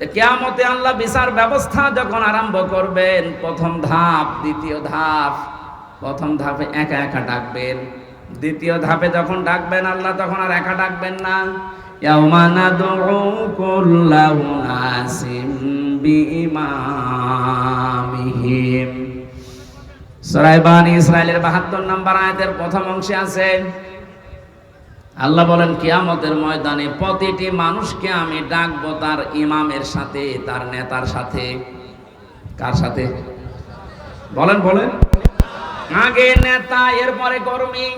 কেয়ামতে আল্লাহ বিচার ব্যবস্থা যখন আরম্ভ করবেন, প্রথম ধাপ, দ্বিতীয় ধাপ, প্রথম ধাপে একা একা ডাকবেন। দ্বিতীয় ধাপে যখন ডাকবেন, আল্লাহ তখন আর একা ডাকবেন না। ইসরাইলের 72 নম্বর আয়াতের প্রথম অংশে আছে আল্লাহ বলেন, কিয়ামতের ময়দানে প্রতিটি মানুষকে আমি ডাকবো তার ইমামের সাথে, তার নেতার সাথে। কার সাথে? বলেন বলেন। আগে নেতা, এরপরে কর্মী।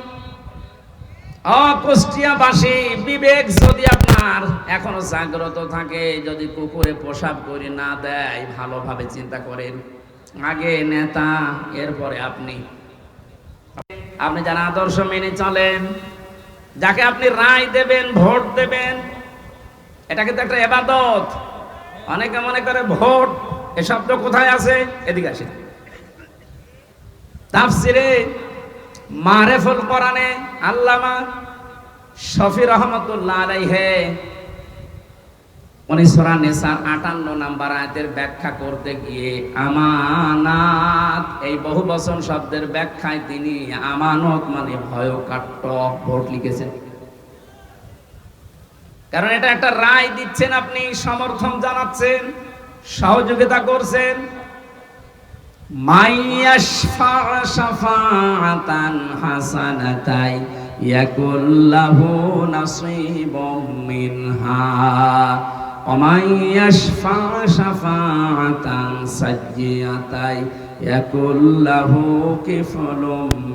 অকুষ্টিয়াবাসী, বিবেক যদি আপনার, এখনও জাগ্রত থাকে, যদি কুকুরে পোশাক করে না দেয়, ভালোভাবে চিন্তা করেন। আগে নেতা, এরপরে আপনি। আপনি যারা আদর্শ মেনে চলেন যাকে আপনি রায় দেবেন, ভোট দেবেন, এটা কিন্তু একটা এবাদত। অনেকে মনে করে ভোট, এ শব্দ কোথায় আছে? এদিকে আসে তাফসিরে মারেফুল কোরআনে আল্লামা শফি রহমতুল্লাহ আলাইহে উনি সূরা নিসার 58 নাম্বার আয়াতের ব্যাখ্যা করতে গিয়ে, আমানাত, এই বহু বচন শব্দের ব্যাখ্যায় তিনি আমানত মানে ভোট লিখেছেন। কারণ এটা একটা রায় দিচ্ছেন আপনি, সমর্থন জানাচ্ছেন, সহযোগিতা করছেন। হাসানাতাই ইয়াকুল্লাহু নাসীবুম মিনহা। ومن يشفع شفاعة سيئة يكن له كفل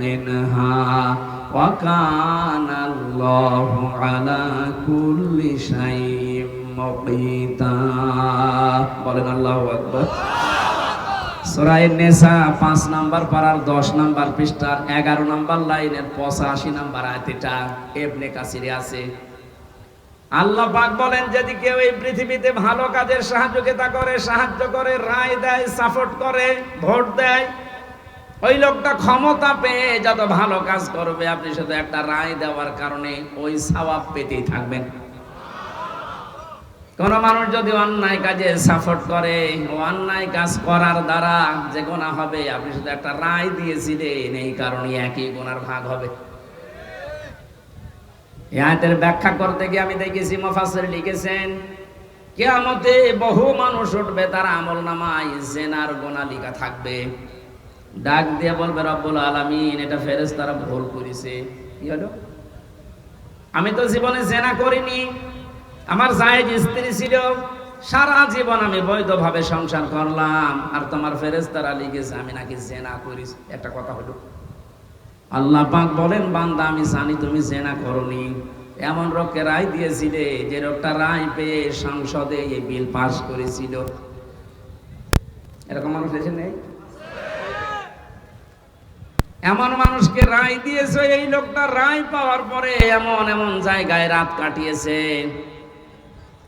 منها وكان الله على كل شيء مقيتا বলেন আল্লাহু আকবার সূরা নেসা 5 নাম্বার পারার 10 নাম্বার পৃষ্ঠার 11 নাম্বার লাইনের 85 নাম্বার আয়াত এটা ইবনে কাসিরে আছে আল্লাহ পাক বলেন, যদি কেউ এই পৃথিবীতে ভালো কাজের সহযোগিতা করে, সাহায্য করে, রায় দেয়, সাপোর্ট করে, ভোট দেয়, ওই লোকটা ক্ষমতা পেয়ে যত ভালো কাজ করবে, আপনি শুধু একটা রায় দেওয়ার কারণে ওই সওয়াব পেতেই থাকবেন। কোন মানুষ যদি অন্যায় কাজে সাপোর্ট করে, অন্যায় কাজ করার দ্বারা যে গোনা হবে, আপনি শুধু একটা রায় দিয়েছিলেন, এই কারণে একই গোনার ভাগ হবে। আয়াতের ব্যাখ্যা করতে গিয়ে আমি দেখেছি মুফাসসির লিখেছেন, কিয়ামতে বহু মানুষ উঠবে, তার আমল নামায় জেনার গোনা লিখা থাকবে। ডাক দিয়ে বলবে, রব্বুল আলামিন, এটা ফেরেস তারা ভুল করেছে। কি আমি তো জীবনে জেনা করিনি। আমার জায়েজ স্ত্রী ছিল, সারা জীবন আমি বৈধভাবে সংসার করলাম। আর তোমার ফেরেশতারা লিখেছে, আমি নাকি জেনা করিস একটা কথা হলো। আল্লাহ পাক বলেন, বান্দা, আমি জানি তুমি জেনা করনি। এমন লোককে রায় দিয়েছিলে যে লোকটা রায় পেয়ে সংসদে এই বিল পাস করেছিল। এরকম মানুষ এসে নেই? এমন মানুষকে রায় দিয়েছে, এই লোকটা রায় পাওয়ার পরে এমন এমন জায়গায় রাত কাটিয়েছে।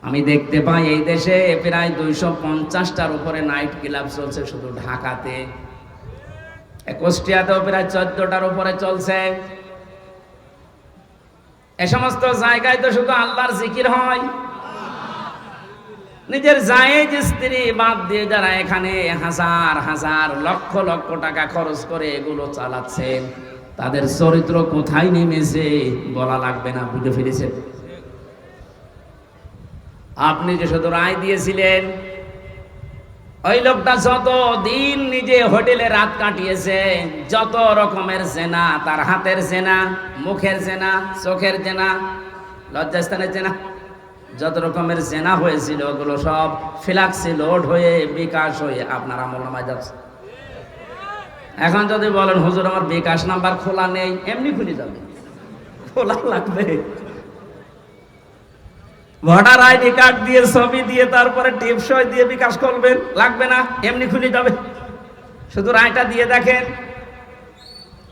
আমি দেখতে পাই, এই দেশে প্রায় দুইশো পঞ্চাশটার উপরে নাইট ক্লাব চলছে, শুধু ঢাকাতে। কুষ্টিয়াতেও প্রায় চোদ্দটার উপরে চলছে। এ সমস্ত জায়গায় তো শুধু আল্লাহর জিকির হয়। নিজের জায়েজ স্ত্রী বাদ দিয়ে যারা এখানে হাজার হাজার লক্ষ লক্ষ টাকা খরচ করে এগুলো চালাচ্ছেন তাদের চরিত্র কোথায় নেমেছে বলা লাগবে না, বুঝে ফিরেছেন আপনি যে শুধু রায় দিয়েছিলেন ওই লোকটা যত দিন নিজে হোটেলে রাত কাটিয়েছে, যত রকমের জেনা, তার হাতের জেনা, মুখের জেনা, চোখের জেনা, লজ্জাস্থানের জেনা, যত রকমের জেনা হয়েছিল, ওগুলো সব ফিলাক্সি লোড হয়ে বিকাশ হয়ে আপনার আমল নামায় যাচ্ছে। এখন যদি বলেন, হুজুর, আমার বিকাশ নাম্বার খোলা নেই, এমনি খুলে যাবে। খোলা লাগবে। ভোটার আইডি কার্ড দিয়ে, ছবি দিয়ে, তারপরে টিপসই দিয়ে বিকাশ করবেন। লাগবে না, এমনি খুলে যাবে। শুধু রায়টা দিয়ে দেখেন।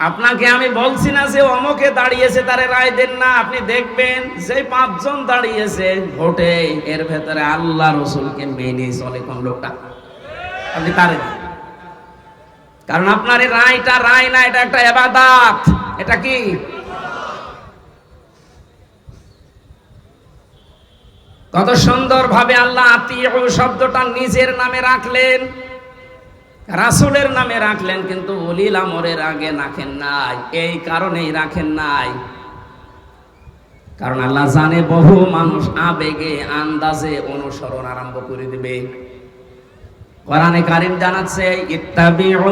আপনাকে আমি বলছি না যে অমকে দাঁড়িয়েছে, তারে রায় দেন না। আপনি দেখবেন যে পাঁচজন দাঁড়িয়েছে ভোটে, এর ভেতরে আল্লাহ রসুলকে মেনে চলে কোন লোকটা। আপনি তারে কারণ আপনার রায়টা, রায় না, এটা একটা এবাদাত। এটা কি? কত সুন্দর ভাবে আল্লাহ আত্মীয় শব্দটা নিজের নামে রাখলেন, রাসুলের নামে রাখলেন, কিন্তু অলিল আমরের আগে রাখেন নাই, এই কারণেই রাখেন নাই। কারণ আল্লাহ জানে বহু মানুষ আবেগে, আন্দাজে অনুসরণ আরম্ভ করে দিবে। কোরআনে কারিম জানাচ্ছে, ইত্তাবিউ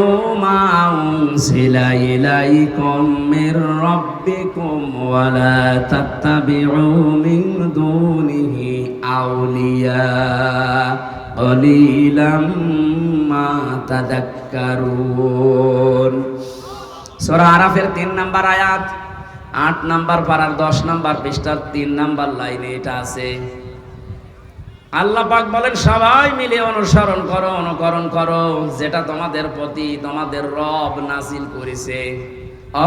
মা উনসিলা ইলাইকুম মির রাব্বিকুম ওয়া লা তাত্তাবিউ মিন দুনিহি তাদাক্কারুন। সূরা আরাফের 3 নাম্বার আয়াত, আট নাম্বার পারার দশ নাম্বার পৃষ্ঠার তিন নাম্বার লাইনে এটা আছে। আল্লাহ পাক বলেন, সবাই মিলে অনুসরণ করো, অনুকরণ করো, যেটা তোমাদের প্রতি তোমাদের রব নাসিল করেছে।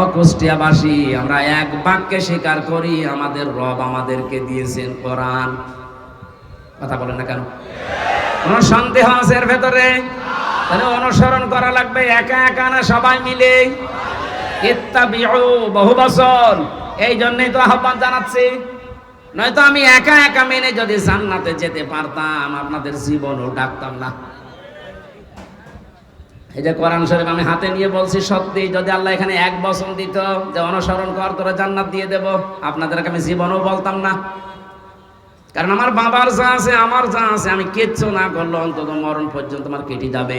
অকুষ্টিয়াবাসী, আমরা এক বাক্যে স্বীকার করি, আমাদের রব আমাদেরকে দিয়েছেন কোরআন। কথা বলেন না কেন? কোন সন্দেহ আছে এর ভেতরে তাহলে অনুসরণ করা লাগবে, একা একা না সবাই মিলে। ইত্তাবিউ, বহু বছর। এই জন্যই তো আহ্বান জানাচ্ছি। নয়তো আমি একা একা মেনে যদি জান্নাতে যেতে পারতাম, আপনাদের জীবনও ডাকতাম না। এই যে কোরআন শরীফ আমি হাতে নিয়ে বলছি, সত্যি যদি আল্লাহ এখানে এক বছর দিত যে অনুসরণ কর, তোরা জান্নাত দিয়ে দেব, আপনাদেরকে আমি জীবনও বলতাম না। কারণ আমার বাবার যা আছে আমার যা আছে আমি কিচ্ছু না করলে অন্তত মরণ পর্যন্ত আমার কেটে যাবে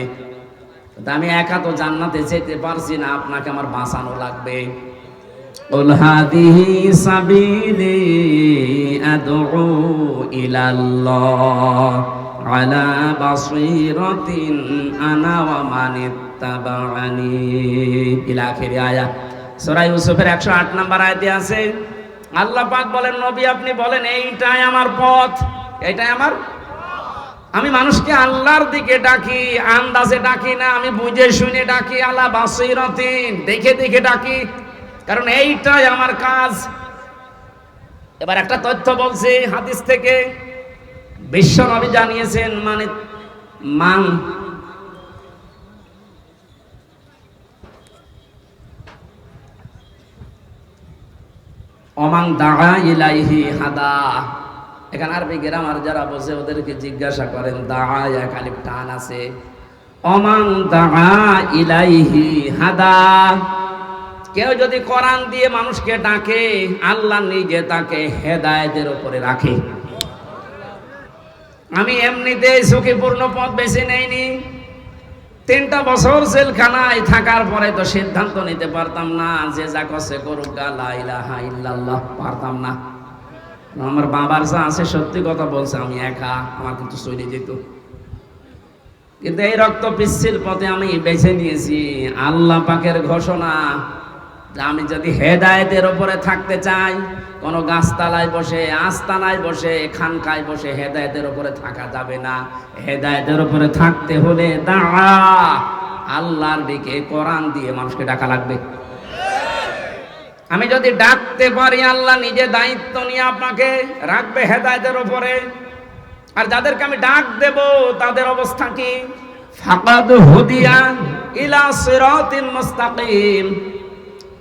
তা আমি একা তো জান্নাতে যেতে পারছি না আপনাকে আমার বাঁচানো লাগবে قل هذه سبيلي أدعو إلى الله على بصيرة أنا ومن اتبعني إلى آخر آية সূরা ইউসুফের 108 নম্বর আয়াতে আছে আল্লাহ পাক বলেন, নবী, আপনি বলেন, এইটাই আমার পথ। এইটাই আমার আমি মানুষকে আল্লাহর দিকে ডাকি, আন্দাজে ডাকি না, আমি বুঝে শুনে ডাকি আল্লাহ বাসিরতিন, দেখে দেখে ডাকি। কারণ এইটাই আমার কাজ। এবার একটা তথ্য বলছি, হাদিস থেকে বিশ্ব নবী জানিয়েছেন মানে মান অমাং দাগা ইলাইহি হাদা। এখানে আরবি গ্রামার যারা বসে ওদেরকে জিজ্ঞাসা করেন দাগা এক আলিফ টান আছে? অমাং দাগা ইলাইহি হাদা। কেউ যদি কোরআন দিয়ে মানুষকে ডাকে, আল্লাহ নিজে তাকে হেদায়েতের উপরে রাখে। আমি এমনিতে ঝুঁকিপূর্ণ পথ বেছে নেইনি। তিনটা বছর জেলখানায় থাকার পরে তো সিদ্ধান্ত নিতে পারতাম না যে যা কষে করুক পারতাম না। আমার বাবার যা আছে সত্যি কথা বলছে, আমি একা, আমার কিন্তু চলে যেত। কিন্তু এই রক্ত পিচ্ছিল পথে আমি বেছে নিয়েছি আল্লাহ পাকের ঘোষণা আমি যদি হেদায়েতের ওপরে থাকতে চাই কোনো গাছতলায় বসে, আস্তানায় বসে, খানকায় বসে হেদায়েতের ওপরে থাকা যাবে না। হেদায়েতের ওপরে থাকতে হলে দাঁড়া। আল্লাহর দিকে কোরআন দিয়ে মানুষকে ডাকা লাগবে। আমি যদি ডাকতে পারি, আল্লাহ নিজে দায়িত্ব নিয়ে আপনাকে রাখবে হেদায়েতের ওপরে আর যাদেরকে আমি ডাক দেব, তাদের অবস্থা কি? ফাকাদ হুদিয়া ইলা মুস্তাকিম।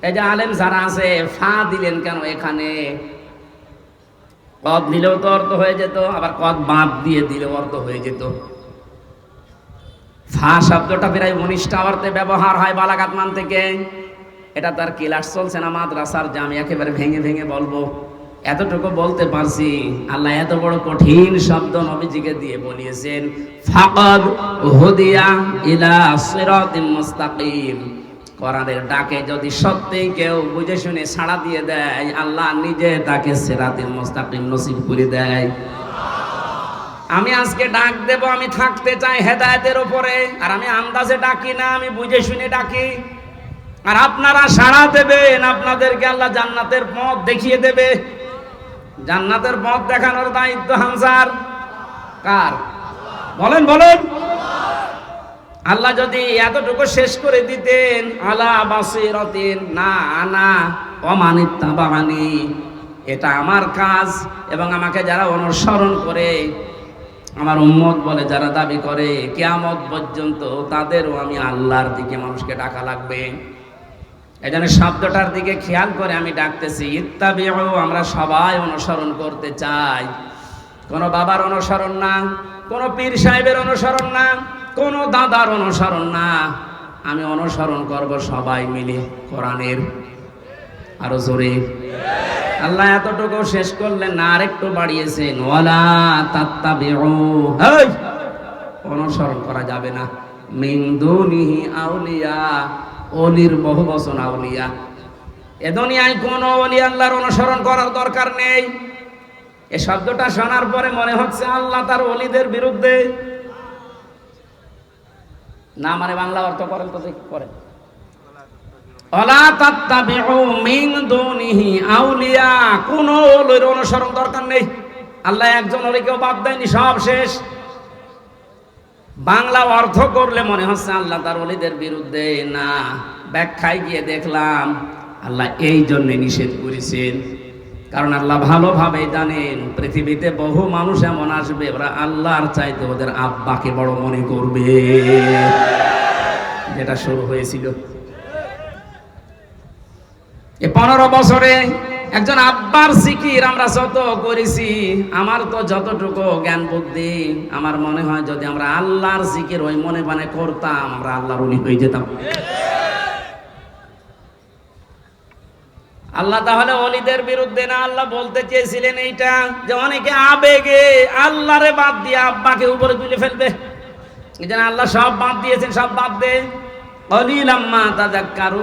এই যে আলেম যারা আছে, ফা দিলেন কেন এখানে? কদ দিলেও তো অর্থ হয়ে যেত, আবার কদ বাদ দিয়ে দিলেও অর্থ হয়ে যেত। ফা শব্দটা প্রায় উনিশটা অর্থে ব্যবহার হয় বালাঘাট মান থেকে। এটা তার ক্লাস চলছে না মাদ্রাসার যে আমি একেবারে ভেঙে ভেঙে বলব। এতটুকু বলতে পারছি, আল্লাহ এত বড় কঠিন শব্দ নবীজিকে দিয়ে বলিয়েছেন, ফাকাদ হুদিয়া ইলা সিরাতিল মুস্তাকিম। কোরআনের ডাকে যদি সত্যিই কেউ বুঝে শুনে সাড়া দিয়ে দেয়, আল্লাহ নিজে তাকে সেরাতিল মুস্তাকিম নসিব করে দেয়। আমি আজকে ডাক দেব, আমি থাকতে চাই হেদায়তের উপরে, আর আমি আন্দাজে ডাকি না, আমি বুঝে শুনে ডাকি। আর আপনারা সাড়া দেবেন, আপনাদেরকে আল্লাহ জান্নাতের পথ দেখিয়ে দেবে। জান্নাতের পথ দেখানোর দায়িত্ব হামসার কার? বলেন বলেন। আল্লাহ যদি এতটুকু শেষ করে দিতেন, আলা বাসিরতিন, না আনা অমানিত্তা বাগানি এটা আমার কাজ এবং আমাকে যারা অনুসরণ করে, আমার উম্মত বলে যারা দাবি করে, কেয়ামত পর্যন্ত তাদেরও আমি আল্লাহর দিকে মানুষকে ডাকা লাগবে। এই জন্য শব্দটার দিকে খেয়াল করে আমি ডাকতেছি, ইত্তাবিউ, আমরা সবাই অনুসরণ করতে চাই। কোনো বাবার অনুসরণ না। কোনো পীর সাহেবের অনুসরণ না, কোনো দাদার অনুসরণ না। আমি অনুসরণ করব সবাই মিলে কোরআনের। আরও জোরে। আল্লাহ এতটুকু শেষ করলেন না আরেকটু বাড়িয়েছেন, ওয়ালা হেই! অনুসরণ করা যাবে না। মিন দুনিহি আউলিয়া, অলির বহু বচন আউলিয়া। এ দুনিয়ায় কোন অলি আল্লাহর অনুসরণ করার দরকার নেই। এ শব্দটা শোনার পরে মনে হচ্ছে আল্লাহ তার অলিদের বিরুদ্ধে। না মানে বাংলা অর্থ করেন তো দেখি করেন। কোন অনুসরণ দরকার নেই। আল্লাহ একজন বাদ দেয়নি বাংলা অর্থ করলে মনে হচ্ছে আল্লাহ তার ওলিদের বিরুদ্ধে। না, ব্যাখ্যায় গিয়ে দেখলাম, আল্লাহ এই জন্য নিষেধ করেছেন। কারণ আল্লাহ ভালোভাবে জানেন, পৃথিবীতে বহু মানুষ এমন আসবে, ওরা আল্লাহর চাইতে ওদের আব্বাকে বড় মনে করবে। যেটা শুরু হয়েছিল। এ পনেরো বছরে একজন আব্বার সিকির আমরা যত করেছি, আমার তো যতটুকু জ্ঞান বুদ্ধি, আমার মনে হয় যদি আমরা আল্লাহর সিকির ওই মনে মানে করতাম, আমরা আল্লাহর উনি হয়ে যেতাম। আল্লাহ তাহলে অলিদের বিরুদ্ধে না আল্লাহ বলতে চেয়েছিলেন এইটা যে অনেকে আবেগে আল্লাহরে বাদ দিয়ে আব্বাকে উপরে তুলে ফেলবে। এই আল্লাহ সব বাদ দিয়েছেন, সব বাদ দে অলিলাম্মা তাজাক্কারু